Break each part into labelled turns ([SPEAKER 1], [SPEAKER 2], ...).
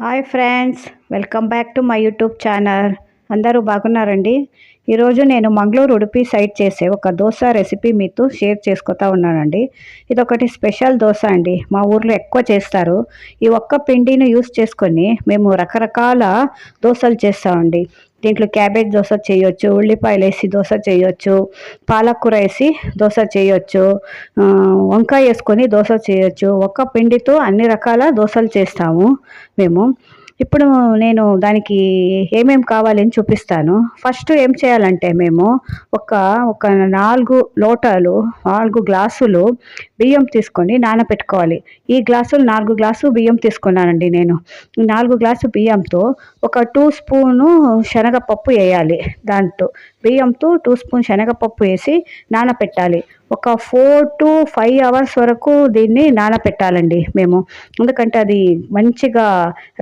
[SPEAKER 1] Hi friends welcome back to my YouTube channel. అందరూ బాగున్నారండి? ఈరోజు నేను మంగళూరు ఉడిపి సైడ్ చేసే ఒక దోశ రెసిపీ మీతో షేర్ చేసుకుతా ఉన్నానండి. ఇది ఒకటి స్పెషల్ దోశ అండి. మా ఊర్లో ఎక్కువ చేస్తారు. ఈ ఒక్క పిండిని యూస్ చేసుకొని మేము రకరకాల దోశలు చేస్తామండి. దీంట్లో క్యాబేజ్ దోశ చేయొచ్చు ఉల్లిపాయలు వేసి దోశ చేయొచ్చు పాలకూర వేసి దోశ చేయొచ్చు వంకాయ వేసుకొని దోశ చేయొచ్చు. ఒక్క పిండితో అన్ని రకాల దోశలు చేస్తాము మేము. ఇప్పుడు నేను దానికి ఏమేం కావాలని చూపిస్తాను. ఫస్ట్ ఏం చేయాలంటే మేము ఒక ఒక నాలుగు లోటాలు నాలుగు గ్లాసులు బియ్యం తీసుకొని నానబెట్టుకోవాలి ఈ గ్లాసులు నాలుగు గ్లాసు బియ్యం తీసుకున్నానండి నేను. నాలుగు గ్లాసు బియ్యంతో ఒక టూ స్పూను శనగపప్పు వేయాలి. దాంట్లో బియ్యంతో టూ స్పూన్ శనగపప్పు వేసి నానబెట్టాలి ఒక ఫోర్ టు ఫైవ్ అవర్స్ వరకు దీన్ని నానపెట్టాలండి మేము. ఎందుకంటే అది మంచిగా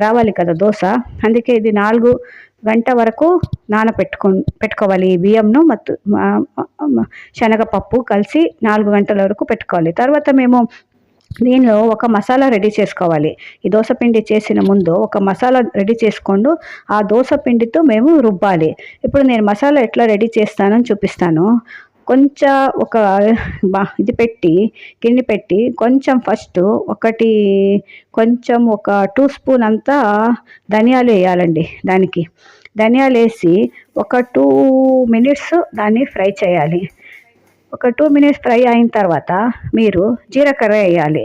[SPEAKER 1] రావాలి కదా దోశ. అందుకే ఇది నాలుగు గంట వరకు నానపెట్టుకు పెట్టుకోవాలి ఈ బియ్యంను మత్తు శనగపప్పు కలిసి నాలుగు గంటల వరకు పెట్టుకోవాలి. తర్వాత మేము దీనిలో ఒక మసాలా రెడీ చేసుకోవాలి. ఈ దోశపిండి చేసిన ముందు ఒక మసాలా రెడీ చేసుకోండు ఆ దోశ పిండితో మేము రుబ్బాలి. ఇప్పుడు నేను మసాలా ఎట్లా రెడీ చేస్తానని చూపిస్తాను. కొంచెం ఒక ఇది పెట్టి గిన్నె పెట్టి కొంచెం ఫస్ట్ ఒకటి కొంచెం ఒక టూ స్పూన్ అంతా ధనియాలు వేయాలండి దానికి. ధనియాలు వేసి ఒక టూ మినిట్స్ దాన్ని ఫ్రై చేయాలి. ఒక టూ మినిట్స్ ఫ్రై అయిన తర్వాత మీరు జీలకర్ర వేయాలి.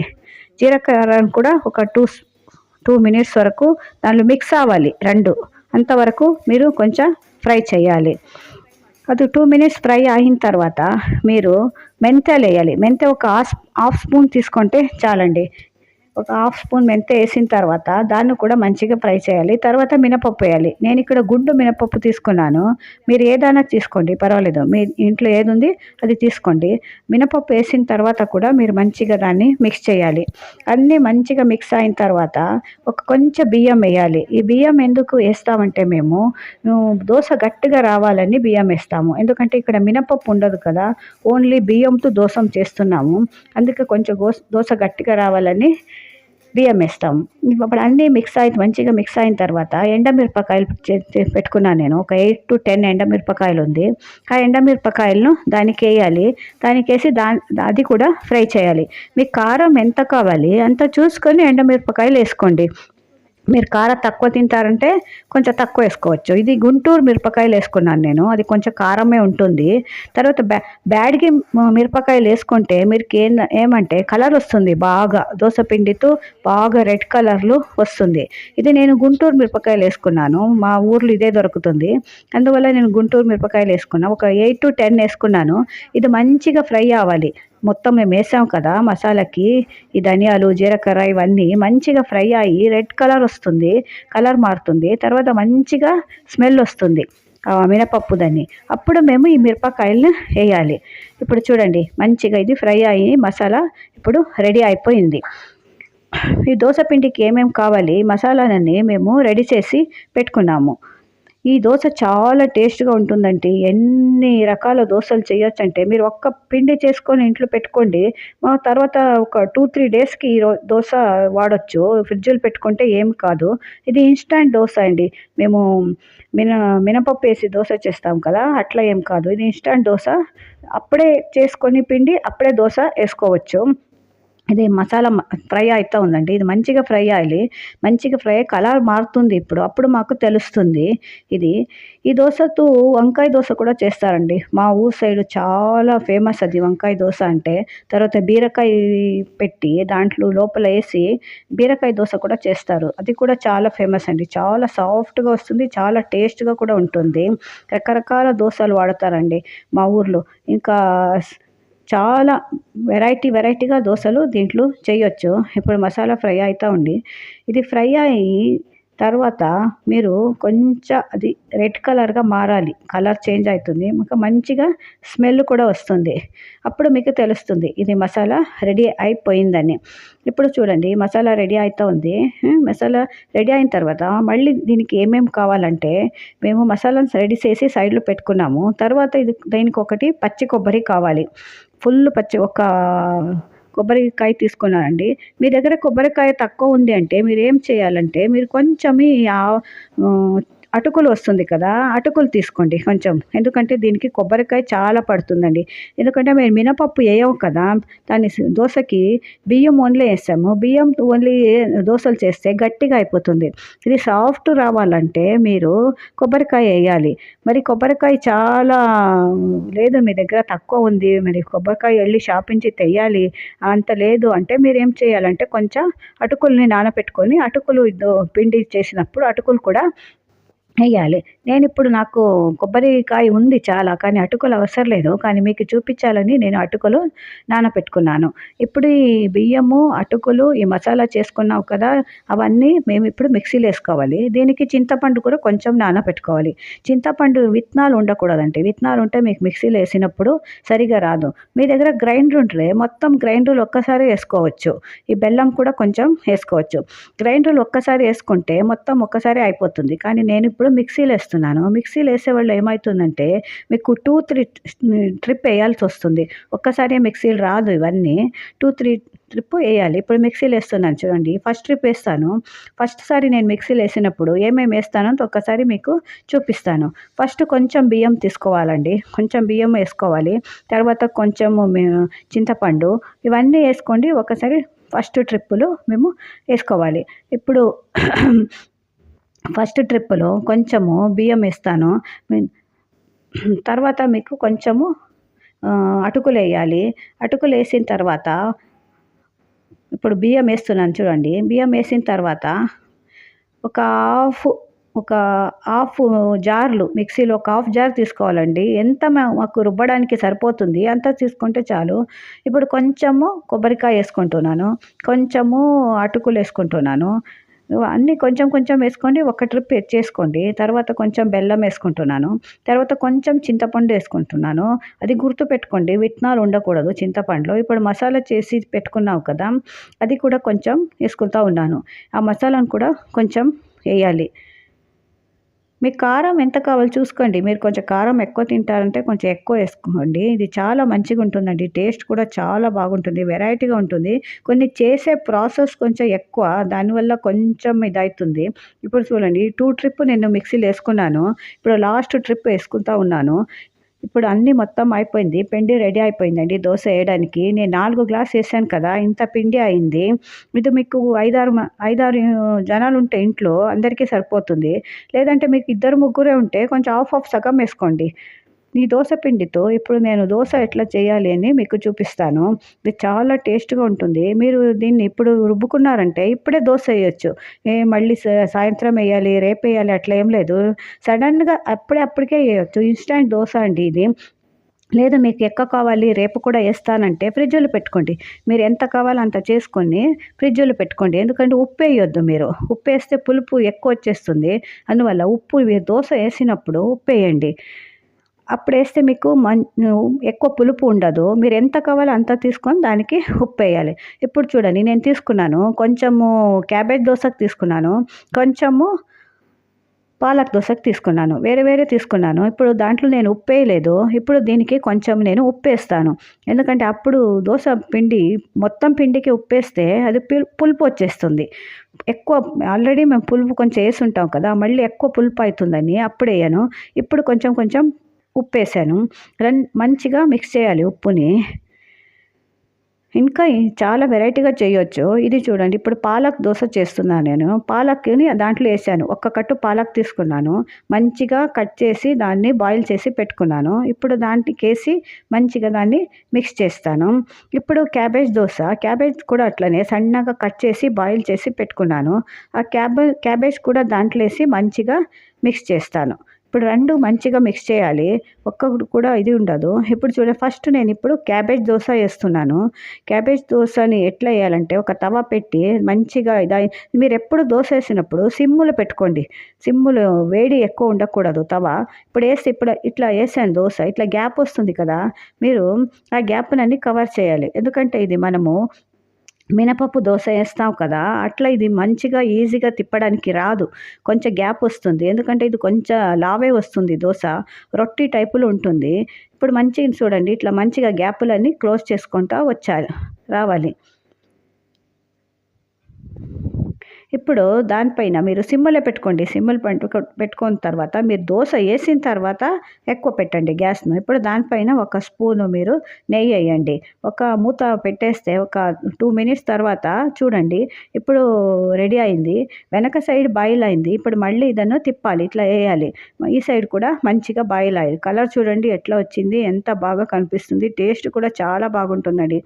[SPEAKER 1] జీలకర్రను కూడా ఒక టూ టూ మినిట్స్ వరకు దానిలో మిక్స్ అవ్వాలి రెండు. అంతవరకు మీరు కొంచెం ఫ్రై చేయాలి. అది టూ మినిట్స్ ఫ్రై అయిన తర్వాత మీరు మెంతాలు వేయాలి మెంత ఒక హాఫ్ స్పూన్ తీసుకుంటే చాలండి. ఒక హాఫ్ స్పూన్ మెంతి వేసిన తర్వాత దాన్ని కూడా మంచిగా ఫ్రై చేయాలి. తర్వాత మినపప్పు వేయాలి. నేను ఇక్కడ గుండు మినపప్పు తీసుకున్నాను. మీరు ఏదైనా తీసుకోండి పర్వాలేదు. మీ ఇంట్లో ఏది ఉంది అది తీసుకోండి. మినపప్పు వేసిన తర్వాత కూడా మీరు మంచిగా దాన్ని మిక్స్ చేయాలి. అన్నీ మంచిగా మిక్స్ అయిన తర్వాత ఒక కొంచెం బియ్యం వేయాలి. ఈ బియ్యం ఎందుకు వేస్తామంటే మేము దోశ గట్టిగా రావాలని బియ్యం వేస్తాము. ఎందుకంటే ఇక్కడ మినపప్పు ఉండదు కదా. ఓన్లీ బియ్యంతో దోశం చేస్తున్నాము. అందుకే కొంచెం దోశ గట్టిగా రావాలని బియ్యం వేస్తాం. ఇప్పుడు అన్నీ మిక్స్ అయిన మంచిగా మిక్స్ అయిన తర్వాత ఎండమిరపకాయలు పెట్టుకున్నాను నేను. ఒక ఎయిట్ టు టెన్ ఎండమిరపకాయలు ఉంది. ఆ ఎండమిరపకాయలను దానికి వేయాలి. దానికి వేసి దా అది కూడా ఫ్రై చేయాలి. మీకు కారం ఎంత కావాలి అంత చూసుకొని ఎండమిరపకాయలు వేసుకోండి. మీరు కారం తక్కువ తింటారంటే కొంచెం తక్కువ వేసుకోవచ్చు. ఇది గుంటూరు మిరపకాయలు వేసుకున్నాను నేను. అది కొంచెం కారమే ఉంటుంది. తర్వాత బ్యా బ్యాడ్కి మిరపకాయలు వేసుకుంటే మీరు ఏం ఏమంటే కలర్ వస్తుంది బాగా. దోశ పిండితో బాగా రెడ్ కలర్లు వస్తుంది. ఇది నేను గుంటూరు మిరపకాయలు వేసుకున్నాను. మా ఊర్లో ఇదే దొరుకుతుంది. అందువల్ల నేను గుంటూరు మిరపకాయలు వేసుకున్నాను ఒక ఎయిట్ టు టెన్ వేసుకున్నాను. ఇది మంచిగా ఫ్రై అవ్వాలి. మొత్తం మేము వేసాం కదా మసాలాకి ఈ ధనియాలు జీలకర్ర ఇవన్నీ మంచిగా ఫ్రై అయ్యి రెడ్ కలర్ వస్తుంది కలర్ మారుతుంది తర్వాత మంచిగా స్మెల్ వస్తుంది మినపప్పు దాన్ని. అప్పుడు మేము ఈ మిరపకాయలను వేయాలి. ఇప్పుడు చూడండి మంచిగా ఇది ఫ్రై అయ్యి మసాలా ఇప్పుడు రెడీ అయిపోయింది. ఈ దోశ పిండికి ఏమేమి కావాలి మసాలాలన్నీ మేము రెడీ చేసి పెట్టుకున్నాము. ఈ దోశ చాలా టేస్ట్గా ఉంటుందండి. ఎన్ని రకాల దోశలు చేయొచ్చంటే మీరు ఒక్క పిండి చేసుకొని ఇంట్లో పెట్టుకోండి. మా తర్వాత ఒక టూ త్రీ డేస్కి ఈ దోశ వాడచ్చు. ఫ్రిడ్జ్లో పెట్టుకుంటే ఏం కాదు. ఇది ఇన్స్టాంట్ దోశ అండి. మేము మిన మినపప్పు వేసి దోశ చేస్తాం కదా అట్లా ఏం కాదు. ఇది ఇన్స్టాంట్ దోశ. అప్పుడే చేసుకొని పిండి అప్పుడే దోశ వేసుకోవచ్చు. ఇది మసాలా మ- ఫ్రై అవుతూ ఉందండి. ఇది మంచిగా ఫ్రై అయ్యాలి. మంచిగా ఫ్రై కలర్ మారుతుంది ఇప్పుడు. అప్పుడు మాకు తెలుస్తుంది ఇది. ఈ దోశతో వంకాయ దోశ కూడా చేస్తారండి. మా ఊరు సైడ్ చాలా ఫేమస్ అది వంకాయ దోశ అంటే. తర్వాత బీరకాయ పెట్టి దాంట్లో లోపల వేసి బీరకాయ దోశ కూడా చేస్తారు. అది కూడా చాలా ఫేమస్ అండి. చాలా సాఫ్ట్గా వస్తుంది. చాలా టేస్ట్గా కూడా ఉంటుంది. రకరకాల దోశలు వాడతారండి మా ఊర్లో. ఇంకా చాలా వెరైటీ వెరైటీగా దోశలు దీంట్లో చేయొచ్చు. ఇప్పుడు మసాలా ఫ్రై అవుతూ ఉంది. ఇది ఫ్రై అయ్యి తర్వాత మీరు కొంచెం అది రెడ్ కలర్గా మారాలి. కలర్ చేంజ్ అవుతుంది. ఇంకా మంచిగా స్మెల్ కూడా వస్తుంది. అప్పుడు మీకు తెలుస్తుంది ఇది మసాలా రెడీ అయిపోయిందని. ఇప్పుడు చూడండి మసాలా రెడీ అవుతూ ఉంది. మసాలా రెడీ అయిన తర్వాత మళ్ళీ దీనికి ఏమేమి కావాలంటే మేము మసాలాను రెడీ చేసి సైడ్లో పెట్టుకున్నాము. తర్వాత ఇది దీనికి ఒకటి పచ్చి కొబ్బరి కావాలి. ఫుల్ పచ్చి ఒక కొబ్బరికాయ తీసుకున్నారండి. మీ దగ్గర కొబ్బరికాయ తక్కువ ఉంది అంటే మీరు ఏం చేయాలంటే మీరు కొంచెం ఈ అటుకులు వస్తుంది కదా అటుకులు తీసుకోండి కొంచెం. ఎందుకంటే దీనికి కొబ్బరికాయ చాలా పడుతుందండి. ఎందుకంటే మేము మినపప్పు వేయము కదా దాన్ని దోశకి బియ్యం ఓన్లీ వేస్తాము. బియ్యం ఓన్లీ దోశలు చేస్తే గట్టిగా అయిపోతుంది. ఇది సాఫ్ట్ రావాలంటే మీరు కొబ్బరికాయ వేయాలి. మరి కొబ్బరికాయ చాలా లేదు మీ దగ్గర తక్కువ ఉంది మరి కొబ్బరికాయ వెళ్ళి షాపించి తెయ్యాలి. అంత లేదు అంటే మీరు ఏం చేయాలంటే కొంచెం అటుకుల్ని నానబెట్టుకొని అటుకులు పిండి చేసినప్పుడు అటుకులు కూడా వేయాలి నేను ఇప్పుడు నాకు కొబ్బరికాయ ఉంది చాలా కానీ అటుకులు అవసరం లేదు. కానీ మీకు చూపించాలని నేను అటుకులు నానబెట్టుకున్నాను ఇప్పుడు ఈ బియ్యము అటుకులు ఈ మసాలా చేసుకున్నావు కదా అవన్నీ మేము ఇప్పుడు మిక్సీలో వేసుకోవాలి. దీనికి చింతపండు కూడా కొంచెం నానబెట్టుకోవాలి చింతపండు విత్తనాలు ఉండకూడదండి. విత్తనాలు ఉంటే మీకు మిక్సీలో వేసినప్పుడు సరిగా రాదు. మీ దగ్గర గ్రైండర్ ఉంటే మొత్తం గ్రైండర్లు ఒక్కసారి వేసుకోవచ్చు. ఈ బెల్లం కూడా కొంచెం వేసుకోవచ్చు. గ్రైండర్లు ఒక్కసారి వేసుకుంటే మొత్తం ఒక్కసారి అయిపోతుంది. కానీ నేను ఇప్పుడు మిక్సీలో వేస్తున్నాను. మిక్సీలో వేసేవాళ్ళు ఏమవుతుందంటే మీకు టూ త్రీ ట్రిప్ వేయాల్సి వస్తుంది. ఒక్కసారి మిక్సీలు రాదు ఇవన్నీ. టూ త్రీ ట్రిప్ వేయాలి. ఇప్పుడు మిక్సీలు వేస్తున్నాను చూడండి. ఫస్ట్ ట్రిప్ వేస్తాను. ఫస్ట్ సారి నేను మిక్సీలు వేసినప్పుడు ఏమేమి వేస్తానో ఒక్కసారి మీకు చూపిస్తాను. ఫస్ట్ కొంచెం బియ్యం తీసుకోవాలండి. కొంచెం బియ్యం వేసుకోవాలి. తర్వాత కొంచెం చింతపండు ఇవన్నీ వేసుకోండి. ఒకసారి ఫస్ట్ ట్రిప్పులు మేము వేసుకోవాలి. ఇప్పుడు ఫస్ట్ ట్రిప్పులో కొంచెము బియ్యం వేస్తాను. తర్వాత మీకు కొంచెము అటుకులు వేయాలి. అటుకులు వేసిన తర్వాత ఇప్పుడు బియ్యం వేస్తున్నాను చూడండి. బియ్యం వేసిన తర్వాత ఒక హాఫ్ ఒక హాఫ్ జార్లు మిక్సీలో ఒక హాఫ్ జార్ తీసుకోవాలండి. ఎంత మాకు రుబ్బడానికి సరిపోతుంది అంత తీసుకుంటే చాలు. ఇప్పుడు కొంచెము కొబ్బరికాయ వేసుకుంటున్నాను. కొంచెము అటుకులు వేసుకుంటున్నాను. అన్నీ కొంచెం కొంచెం వేసుకోండి ఒక ట్రిప్ చేసుకోండి. తర్వాత కొంచెం బెల్లం వేసుకుంటున్నాను. తర్వాత కొంచెం చింతపండు వేసుకుంటున్నాను. అది గుర్తు పెట్టుకోండి విత్తనాలు ఉండకూడదు చింతపండులో. ఇప్పుడు మసాలా చేసి పెట్టుకున్నావు కదా అది కూడా కొంచెం వేసుకుంటూ ఉన్నాను. ఆ మసాలాను కూడా కొంచెం వేయాలి. మీకు కారం ఎంత కావాలో చూసుకోండి. మీరు కొంచెం కారం ఎక్కువ తింటారంటే కొంచెం ఎక్కువ వేసుకోండి. ఇది చాలా మంచిగా ఉంటుందండి. టేస్ట్ కూడా చాలా బాగుంటుంది. వెరైటీగా ఉంటుంది. కొన్ని చేసే ప్రాసెస్ కొంచెం ఎక్కువ. దానివల్ల కొంచెం ఇదవుతుంది ఇప్పుడు చూడండి. టూ ట్రిప్ నేను మిక్సీలో వేసుకున్నాను. ఇప్పుడు లాస్ట్ ట్రిప్ వేసుకుంటా ఉన్నాను. ఇప్పుడు అన్నీ మొత్తం అయిపోయింది పిండి రెడీ అయిపోయిందండి దోశ వేయడానికి. నేను నాలుగు గ్లాస్ వేసాను కదా ఇంత పిండి అయింది. ఇది మీకు ఐదారు మ- ఐదారు జనాలు ఉంటే ఇంట్లో అందరికీ సరిపోతుంది. లేదంటే మీకు ఇద్దరు ముగ్గురే ఉంటే కొంచెం హాఫ్ ఆఫ్ సగం వేసుకోండి. ఈ దోశ పిండితో ఇప్పుడు నేను దోశ ఎట్లా చేయాలి అని మీకు చూపిస్తాను. ఇది చాలా టేస్ట్గా ఉంటుంది. మీరు దీన్ని ఇప్పుడు రుబ్బుకున్నారంటే ఇప్పుడే దోశ వేయచ్చు. ఏ మళ్ళీ సాయంత్రం వేయాలి రేపు వేయాలి అట్లా ఏం లేదు. సడన్గా అప్పుడే అప్పటికే వేయచ్చు. ఇన్స్టెంట్ దోశ అండి ఇది. లేదు మీకు ఎక్కువ కావాలి రేపు కూడా వేస్తానంటే ఫ్రిడ్జ్లో పెట్టుకోండి. మీరు ఎంత కావాలో అంత చేసుకొని ఫ్రిడ్జ్లో పెట్టుకోండి. ఎందుకంటే ఉప్పు వేయొద్దు మీరు. ఉప్పు వేస్తే పులుపు ఎక్కువ వచ్చేస్తుంది. అందువల్ల ఉప్పు దోశ వేసినప్పుడు ఉప్పు వేయండి. అప్పుడు వేస్తే మీకు మం ఎక్కువ పులుపు ఉండదు. మీరు ఎంత కావాలో అంత తీసుకొని దానికి ఉప్పు వేయాలి. ఇప్పుడు చూడండి నేను తీసుకున్నాను. కొంచెము క్యాబేజ్ దోశకు తీసుకున్నాను. కొంచెము పాలక్ దోశకు తీసుకున్నాను. వేరే వేరే తీసుకున్నాను. ఇప్పుడు దాంట్లో నేను ఉప్పు వేయలేదు. ఇప్పుడు దీనికి కొంచెం నేను ఉప్పు వేస్తాను. ఎందుకంటే అప్పుడు దోశ పిండి మొత్తం పిండికి ఉప్పు వేస్తే అది పులుపు వచ్చేస్తుంది. ఎక్కువ ఆల్రెడీ మేము పులుపు కొంచెం వేసి ఉంటాం కదా మళ్ళీ ఎక్కువ పులుపు అవుతుందని అప్పుడు వేయను. ఇప్పుడు కొంచెం కొంచెం ఉప్పు వేసాను రన్ మంచిగా మిక్స్ చేయాలి ఉప్పుని. ఇంకా చాలా వెరైటీగా చేయొచ్చు. ఇది చూడండి ఇప్పుడు పాలక్ దోశ చేస్తున్నాను నేను. పాలక్ని దాంట్లో వేసాను. ఒక్క కట్టు పాలక్ తీసుకున్నాను. మంచిగా కట్ చేసి దాన్ని బాయిల్ చేసి పెట్టుకున్నాను. ఇప్పుడు దాంట్లోకి వేసి మంచిగా దాన్ని మిక్స్ చేస్తాను. ఇప్పుడు క్యాబేజ్ దోశ. క్యాబేజ్ కూడా అట్లనే సన్నగా కట్ చేసి బాయిల్ చేసి పెట్టుకున్నాను. ఆ క్యాబేజ్ క్యాబేజ్ కూడా దాంట్లో వేసి మంచిగా మిక్స్ చేస్తాను. ఇప్పుడు రెండు మంచిగా మిక్స్ చేయాలి. ఒక్కటి కూడా ఇది ఉండదు. ఇప్పుడు చూడండి ఫస్ట్ నేను ఇప్పుడు క్యాబేజ్ దోశ వేస్తున్నాను. క్యాబేజ్ దోశని ఎట్లా వేయాలంటే ఒక తవ పెట్టి మంచిగా ఇదా మీరు ఎప్పుడు దోశ వేసినప్పుడు సిమ్ములు పెట్టుకోండి. సిమ్ములు వేడి ఎక్కువ ఉండకూడదు తవ. ఇప్పుడు వేసి ఇప్పుడు ఇట్లా వేసాను దోశ ఇట్లా గ్యాప్ వస్తుంది కదా మీరు ఆ గ్యాప్ని అన్ని కవర్ చేయాలి. ఎందుకంటే ఇది మనము మినపప్పు దోశ వేస్తాం కదా అట్లా ఇది మంచిగా ఈజీగా తిప్పడానికి రాదు. కొంచెం గ్యాప్ వస్తుంది. ఎందుకంటే ఇది కొంచెం లావే వస్తుంది దోశ. రొట్టి టైపులో ఉంటుంది. ఇప్పుడు మంచిగా చూడండి. ఇట్లా మంచిగా గ్యాపులన్నీ క్లోజ్ చేసుకుంటా వచ్చాలి రావాలి. ఇప్పుడు దానిపైన మీరు సిమ్ములో పెట్టుకోండి. సిమ్ములు పెట్టుకున్న తర్వాత మీరు దోశ వేసిన తర్వాత ఎక్కువ పెట్టండి గ్యాస్ను. ఇప్పుడు దానిపైన ఒక స్పూను మీరు నెయ్యి వేయండి. ఒక మూత పెట్టేస్తే ఒక టూ మినిట్స్ తర్వాత చూడండి. ఇప్పుడు రెడీ అయింది. వెనక సైడ్ బాయిల్ అయింది. ఇప్పుడు మళ్ళీ ఇదನ್ನು తిప్పాలి. ఇట్లా వేయాలి. ఈ సైడ్ కూడా మంచిగా బాయిల్ అయ్యింది కలర్ చూడండి ఎట్లా వచ్చింది. ఎంత బాగా కనిపిస్తుంది. టేస్ట్ కూడా చాలా బాగుంటుందండి.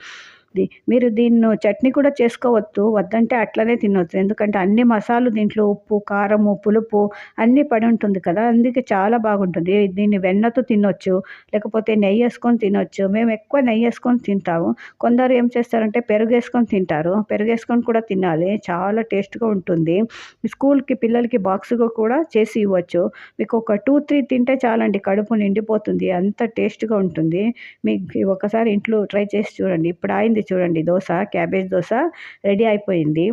[SPEAKER 1] మీరు దీన్ని చట్నీ కూడా చేసుకోవచ్చు వద్దంటే అట్లనే తినవచ్చు ఎందుకంటే అన్ని మసాలు దీంట్లో ఉప్పు కారము పులుపు అన్నీ పడి ఉంటుంది కదా అందుకే చాలా బాగుంటుంది. దీన్ని వెన్నతో తినొచ్చు లేకపోతే నెయ్యి వేసుకొని తినొచ్చు. మేము ఎక్కువ నెయ్యి వేసుకొని తింటాము. కొందరు ఏం చేస్తారంటే పెరుగు వేసుకొని తింటారు. పెరుగు వేసుకొని కూడా తినాలి. చాలా టేస్ట్గా ఉంటుంది. స్కూల్కి పిల్లలకి బాక్స్గా కూడా చేసి ఇవ్వచ్చు. మీకు ఒక టూ త్రీ తింటే చాలండి కడుపు నిండిపోతుంది. అంత టేస్ట్గా ఉంటుంది. మీకు ఒకసారి ఇంట్లో ట్రై చేసి చూడండి. ఇప్పుడు అయింది చూడండి దోశ క్యాబేజ్ దోశ రెడీ అయిపోయింది.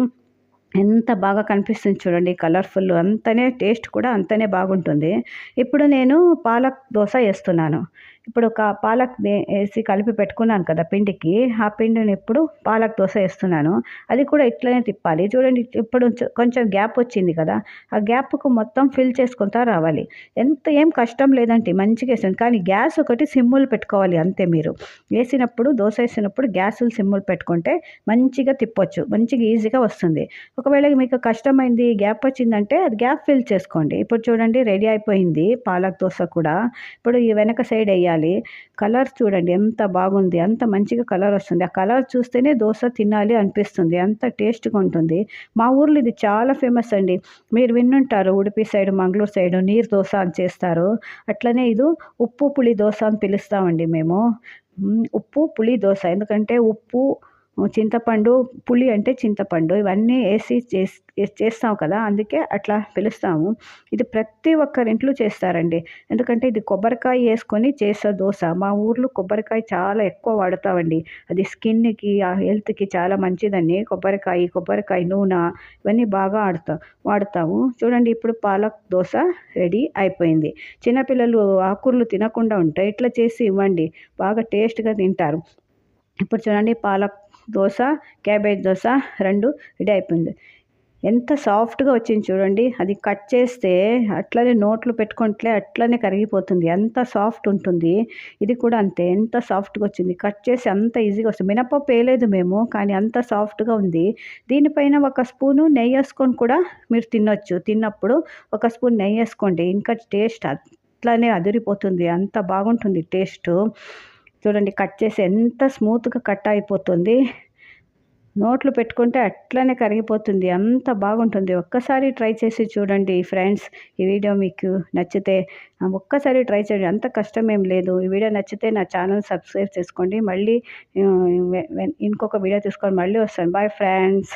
[SPEAKER 1] ఎంత బాగా కనిపిస్తుంది చూడండి కలర్ఫుల్ అంతనే టేస్ట్ కూడా అంతనే బాగుంటుంది. ఇప్పుడు నేను పాలక్ దోశ వేస్తున్నాను. ఇప్పుడు ఒక పాలక్ వేసి కలిపి పెట్టుకున్నాను కదా పిండికి ఆ పిండిని ఇప్పుడు పాలక్ దోశ వేస్తున్నాను. అది కూడా ఇట్లనే తిప్పాలి. చూడండి ఇప్పుడు కొంచెం గ్యాప్ వచ్చింది కదా ఆ గ్యాప్కు మొత్తం ఫిల్ చేసుకుంటా రావాలి. ఎంత ఏం కష్టం లేదంటే మంచిగా వేసాను కానీ గ్యాస్ ఒకటి సిమ్ములు పెట్టుకోవాలి అంతే మీరు. వేసినప్పుడు దోశ వేసినప్పుడు గ్యాసులు సిమ్ములు పెట్టుకుంటే మంచిగా తిప్పొచ్చు. మంచిగా ఈజీగా వస్తుంది. ఒకవేళ మీకు కష్టమైంది గ్యాప్ వచ్చిందంటే అది గ్యాప్ ఫిల్ చేసుకోండి. ఇప్పుడు చూడండి రెడీ అయిపోయింది పాలక్ దోశ కూడా. ఇప్పుడు ఈ వెనక సైడ్ వేయాలి. కలర్ చూడండి ఎంత బాగుంది అంత మంచిగా కలర్ వస్తుంది. ఆ కలర్ చూస్తేనే దోశ తినాలి అనిపిస్తుంది అంత టేస్ట్గా ఉంటుంది. మా ఊర్లో ఇది చాలా ఫేమస్ అండి. మీరు విన్నుంటారు ఉడిపి సైడ్ మంగళూరు సైడ్ నీరు దోశ అని చేస్తారు. అట్లనే ఇది ఉప్పు పులి దోశ అని పిలుస్తామండి మేము. ఉప్పు పులి దోశ ఎందుకంటే ఉప్పు చింతపండు పులి అంటే చింతపండు. ఇవన్నీ వేసి చేస్తాం కదా అందుకే అట్లా పిలుస్తాము. ఇది ప్రతి ఒక్కరింట్లో చేస్తారండి. ఎందుకంటే ఇది కొబ్బరికాయ వేసుకొని చేసే దోశ. మా ఊర్లో కొబ్బరికాయ చాలా ఎక్కువ వాడతామండి. అది స్కిన్కి ఆ హెల్త్కి చాలా మంచిదని కొబ్బరికాయ కొబ్బరికాయ నూనె ఇవన్నీ బాగా ఆడతాం వాడతాము. చూడండి ఇప్పుడు పాలక్ దోశ రెడీ అయిపోయింది. చిన్నపిల్లలు ఆకుర్లు తినకుండా ఉంటాయి ఇట్లా చేసి ఇవ్వండి? బాగా టేస్ట్గా తింటారు. ఇప్పుడు చూడండి పాలక్ దోశ క్యాబేజ్ దోశ రెండు రెడీ అయిపోయింది. ఎంత సాఫ్ట్గా వచ్చింది చూడండి. అది కట్ చేస్తే అట్లనే నోట్లు పెట్టుకుంటే అట్లనే కరిగిపోతుంది. ఎంత సాఫ్ట్ ఉంటుంది. ఇది కూడా అంతే. ఎంత సాఫ్ట్గా వచ్చింది. కట్ చేసి అంత ఈజీగా వస్తుంది. మినపప్పు వేయలేదు మేము కానీ అంత సాఫ్ట్గా ఉంది. దీనిపైన ఒక స్పూను నెయ్యి వేసుకొని కూడా మీరు తినొచ్చు. తిన్నప్పుడు ఒక స్పూన్ నెయ్యి వేసుకోండి. ఇంకా టేస్ట్ అట్లనే అదిరిపోతుంది. అంత బాగుంటుంది టేస్ట్. చూడండి కట్ చేసి ఎంత స్మూత్గా కట్ అయిపోతుంది. నోట్లు పెట్టుకుంటే అట్లనే కరిగిపోతుంది. అంత బాగుంటుంది. ఒక్కసారి ట్రై చేసి చూడండి ఫ్రెండ్స్. ఈ వీడియో మీకు నచ్చితే ఒక్కసారి ట్రై చేయండి. అంత కష్టం ఏం లేదు. ఈ వీడియో నచ్చితే నా ఛానల్ సబ్స్క్రైబ్ చేసుకోండి. మళ్ళీ ఇంకొక వీడియో తీసుకొని మళ్ళీ వస్తాను. Bye friends.